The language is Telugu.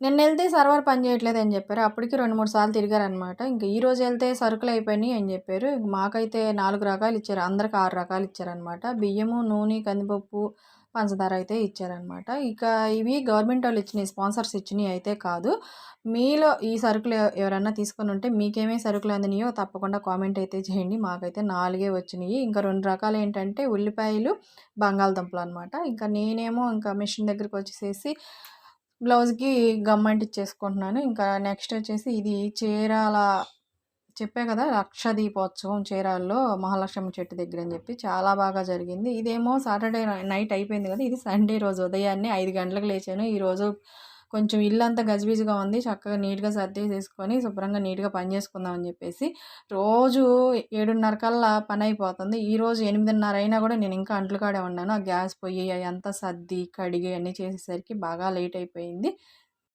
నిన్న వెళ్తే సర్వర్ పని చేయట్లేదు అని చెప్పారు. అప్పటికి రెండు మూడు సార్లు తిరిగారనమాట ఇంకా ఈ రోజు వెళ్తే సరుకులు అయిపోయినాయి అని చెప్పారు. మాకైతే నాలుగు రకాలు ఇచ్చారు. అందరికి ఆరు రకాలు ఇచ్చారనమాట బియ్యము నూనె కందిపప్పు పంచదార అయితే ఇచ్చారనమాట ఇక ఇవి గవర్నమెంట్ వాళ్ళు ఇచ్చినాయి స్పాన్సర్స్ ఇచ్చినవి అయితే కాదు. మీలో ఈ సరుకులు ఎవరైనా తీసుకొని ఉంటే మీకేమేమి సరుకులు అందినాయో తప్పకుండా కామెంట్ అయితే చేయండి. మాకైతే నాలుగే వచ్చినాయి. ఇంకా రెండు రకాలు ఏంటంటే ఉల్లిపాయలు బంగాళదుంపలు అనమాట ఇంకా నేనేమో ఇంకా మిషన్ దగ్గరికి వచ్చేసేసి బ్లౌజ్కి గమ్ అంటించేసుకుంటున్నాను ఇంకా నెక్స్ట్ వచ్చేసి ఇది చీరాల చెప్పే కదా లక్ష దీపోత్సవం చీరాల్లో మహాలక్ష్మి చెట్టు దగ్గర అని చెప్పి చాలా బాగా జరిగింది. ఇదేమో సాటర్డే నైట్ అయిపోయింది కదా ఇది సండే రోజు ఉదయాన్నే ఐదు గంటలకు లేచాను. ఈరోజు కొంచెం ఇల్లు అంతా గజిబిజిగా ఉంది. చక్కగా నీట్గా సర్దేసేసుకొని శుభ్రంగా నీట్గా పని చేసుకుందాం అని చెప్పేసి రోజు ఏడున్నర కల్లా పని అయిపోతుంది. ఈరోజు ఎనిమిదిన్నర అయినా కూడా నేను ఇంకా అంట్లు కాడే ఉన్నాను. ఆ గ్యాస్ పొయ్యి అంతా సర్ది కడిగి అన్నీ చేసేసరికి బాగా లేట్ అయిపోయింది.